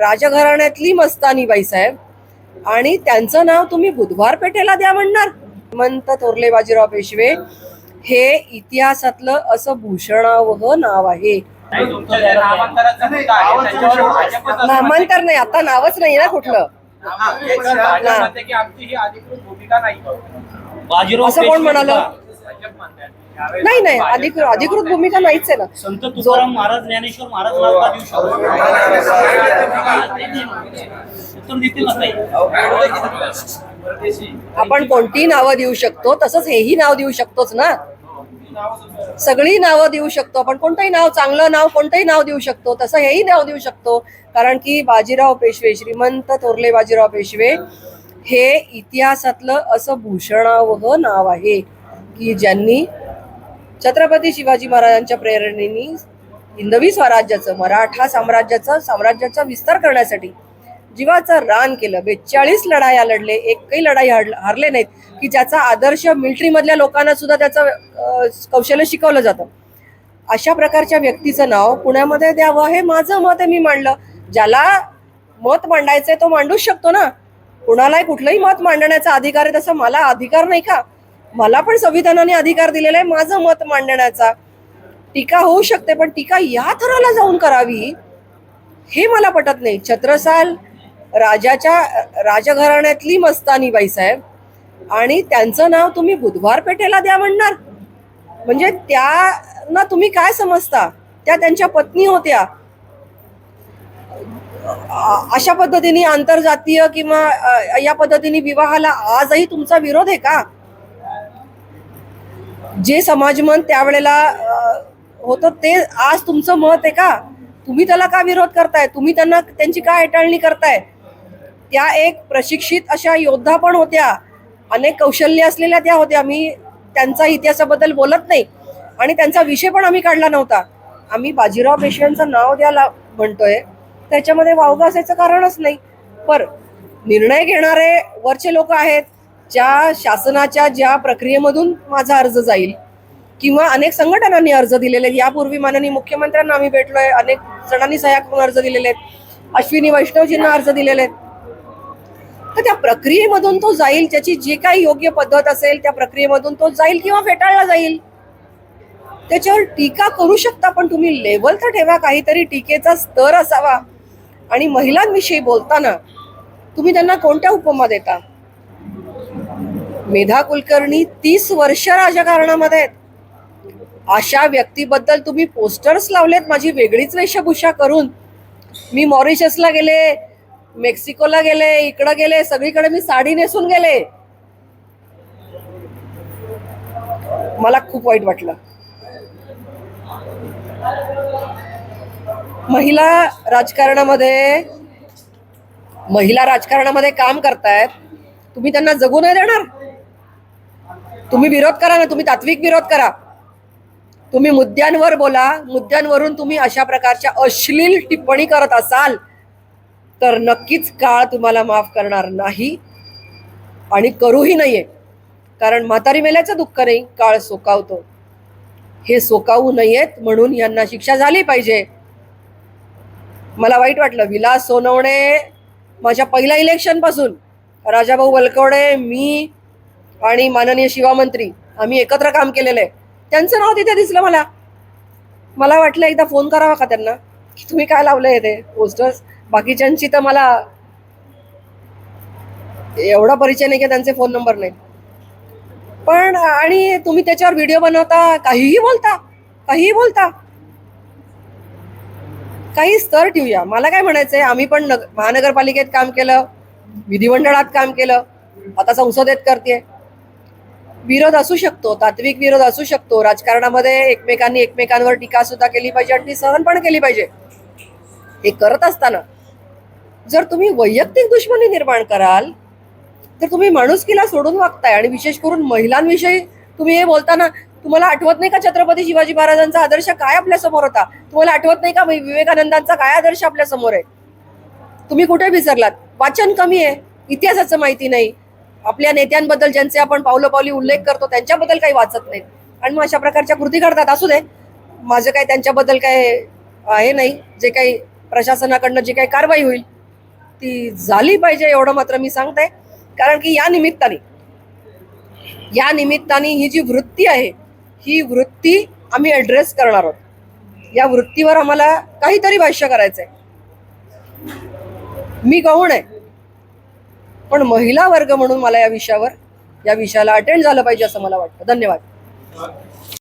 राजघराण्यातली मस्तानी बाईसाहेब आणि त्यांचं नाव तुम्ही बुधवार पेठेला द्या म्हणणार. श्रीमंत थोरले बाजीराव पेशवे हे इतिहासातलं असं भूषणावह नाव आहे. नामांतर नाही. आता नावच नाही ना कुठलं. ही असं कोण पेशवे म्हणालं? नाही नाही अधिकृत अधिकृत भूमिका नाहीच आहे ना. संत तुकाराम महाराज ज्ञानेश्वर महाराज देऊ शकतो? आपण कोणतीही नावं देऊ शकतो तसंच हेही नाव देऊ शकतोच ना. सगळी नावं देऊ शकतो आपण. कोणतंही नाव चांगलं नाव कोणतंही नाव देऊ शकतो तसं हेही नाव देऊ शकतो. कारण की बाजीराव पेशवे श्रीमंत थोरले बाजीराव पेशवे हे इतिहासातलं असं भूषणावह नाव आहे की ज्यांनी छत्रपती शिवाजी महाराजांच्या प्रेरणेने हिंदवी स्वराज्याचं मराठा साम्राज्याचं साम्राज्याचा विस्तार करण्यासाठी जीवाचं रान केलं. बेचाळीस लढाया लढले एकही लढाई हरले नाहीत की ज्याचा आदर्श मिलिटरीमधल्या लोकांना सुद्धा त्याचं कौशल्य शिकवलं जातं. अशा प्रकारच्या व्यक्तीचं नाव पुण्यामध्ये द्यावं हे माझं मत आहे मी मांडलं. ज्याला मत मांडायचंय तो मांडूच शकतो ना. कुणालाही कुठलंही मत मांडण्याचा अधिकार आहे तसं मला अधिकार नाही का? मला पण संविधानाने अधिकार दिलेला आहे माझं मत मांडण्याचा. टीका होऊ शकते पण टीका या थराला जाऊन करावी हे मला पटत नाही. छत्रसाल राजाच्या राजघराण्यातली मस्तानी बाईसाहेब आणि त्यांचं नाव तुम्ही बुधवार पेठेला द्या म्हणणार. म्हणजे त्यांना तुम्ही काय समजता? त्या त्यांच्या पत्नी होत्या. अशा पद्धतीने आंतरजातीय किंवा या पद्धतीने विवाहाला आजही तुमचा विरोध आहे का? जे समाजमन त्यावेळेला होतं ते आज तुमचं मत आहे का? तुम्ही त्याला का विरोध करताय? तुम्ही त्यांना त्यांची का हेटाळणी करताय? त्या एक प्रशिक्षित अशा योद्धा पण होत्या. अनेक कौशल्य असलेल्या त्या होत्या. मी त्यांचा इतिहासाबद्दल बोलत नाही. आणि त्यांचा विषय पण आम्ही काढला नव्हता. आम्ही बाजीराव पेशव्यांचं नाव द्यायला म्हणतोय. त्याच्यामध्ये वावगं असायचं कारणच नाही. पर निर्णय घेणारे वरचे लोक आहेत. ज्या शासनाच्या ज्या प्रक्रियेमधून माझा अर्ज जाईल किंवा अनेक संघटनांनी अर्ज दिलेले आहेत. यापूर्वी माननीय मुख्यमंत्र्यांना आम्ही भेटलोय अनेक जणांनी सह्या करून अर्ज दिलेले आहेत. अश्विनी वैष्णवजींना अर्ज दिलेले आहेत. तर त्या प्रक्रियेमधून तो जाईल त्याची जी काही योग्य पद्धत असेल त्या प्रक्रियेमधून तो जाईल किंवा फेटाळला जाईल. त्याच्यावर टीका करू शकता पण तुम्ही लेवल तर ठेवा काहीतरी टीकेचा स्तर असावा. आणि महिलांविषयी बोलताना तुम्ही त्यांना कोणत्या उपमा देता? मेधा कुलकर्णी तीस वर्ष राजकारणामध्ये आहेत. अशा व्यक्तीबद्दल तुम्ही पोस्टर्स लावलेत माझी वेगळीच वेशभूषा करून. मी मॉरिशसला गेले मेक्सिकोला गेले इकडं गेले सगळीकडे मी साडी नेसून गेले. मला खूप वाईट वाटलं. महिला राजकारणामध्ये महिला राजकारणामध्ये काम करतायत. तुम्ही त्यांना जगू नाही देणार. तुम्ही विरोध करा ना तुम्ही तात्विक विरोध करा. तुम्ही मुद्द्यांवर बोला मुद्द्यांवरून तुम्ही अशा प्रकारच्या अश्लील टिप्पणी करत असाल तर नक्कीच काळ तुम्हाला माफ करणार नाही आणि करूही नाहीये कारण म्हातारी मेल्याचं दुःख नाही काळ सोकावतो. हे सोकावू नयेत म्हणून यांना शिक्षा झाली पाहिजे. मला वाईट वाटलं विलास सोनवणे माझ्या पहिल्या इलेक्शनपासून राजाभाऊ वलकवडे मी आणि माननीय शिवामंत्री आम्ही एकत्र काम केलेलं आहे. त्यांचं नाव तिथे दिसलं मला. मला वाटलं एकदा फोन करावा का त्यांना? की तुम्ही काय लावलंय ते पोस्टर्स बाकीच्यांची तर मला एवढा परिचय नाही की त्यांचे फोन नंबर नाही. पण आणि तुम्ही त्याच्यावर व्हिडिओ बनवता काहीही बोलता काहीही बोलता. काही स्तर ठेवूया. मला काय म्हणायचंय आम्ही पण महानगरपालिकेत काम केलं विधिमंडळात काम केलं. आता संसदेत करते विरोध असू शकतो तात्विक विरोध असू शकतो राजकारणामध्ये एकमेकांनी एकमेकांवर टीका सुद्धा केली पाहिजे आणि ती सहन पण केली पाहिजे. हे करत असताना जर तुम्ही वैयक्तिक दुश्मनी निर्माण कराल तर तुम्ही माणुसकीला सोडून वागताय आणि विशेष करून महिलांविषयी तुम्ही हे बोलताना तुम्हाला आठवत नाही का छत्रपती शिवाजी महाराजांचा आदर्श काय आपल्यासमोर होता? तुम्हाला आठवत नाही का विवेकानंदांचा काय आदर्श आपल्यासमोर आहे? तुम्ही कुठे विसरलात? वाचन कमी आहे इतिहासाचं माहिती नाही. आपल्या नेत्यांबद्दल ज्यांचे आपण पावलोपावली उल्लेख करतो त्यांच्याबद्दल काही वाचत नाही आणि मग अशा प्रकारच्या कृती करतात. असू दे. माझं काय त्यांच्याबद्दल काय आहे नाही. जे काही प्रशासनाकडनं जी काही कारवाई होईल ती झाली पाहिजे एवढं मात्र मी सांगते. कारण की या निमित्ताने या निमित्ताने ही जी वृत्ती आहे ही वृत्ती आम्ही ॲड्रेस करणार आहोत. या वृत्तीवर आम्हाला काहीतरी भाष्य करायचंय. मी गौण आहे. पण महिला वर्ग म्हणून मला या विषयावर या विषयाला अटेंड झालं पाहिजे असं मला वाटतं. धन्यवाद.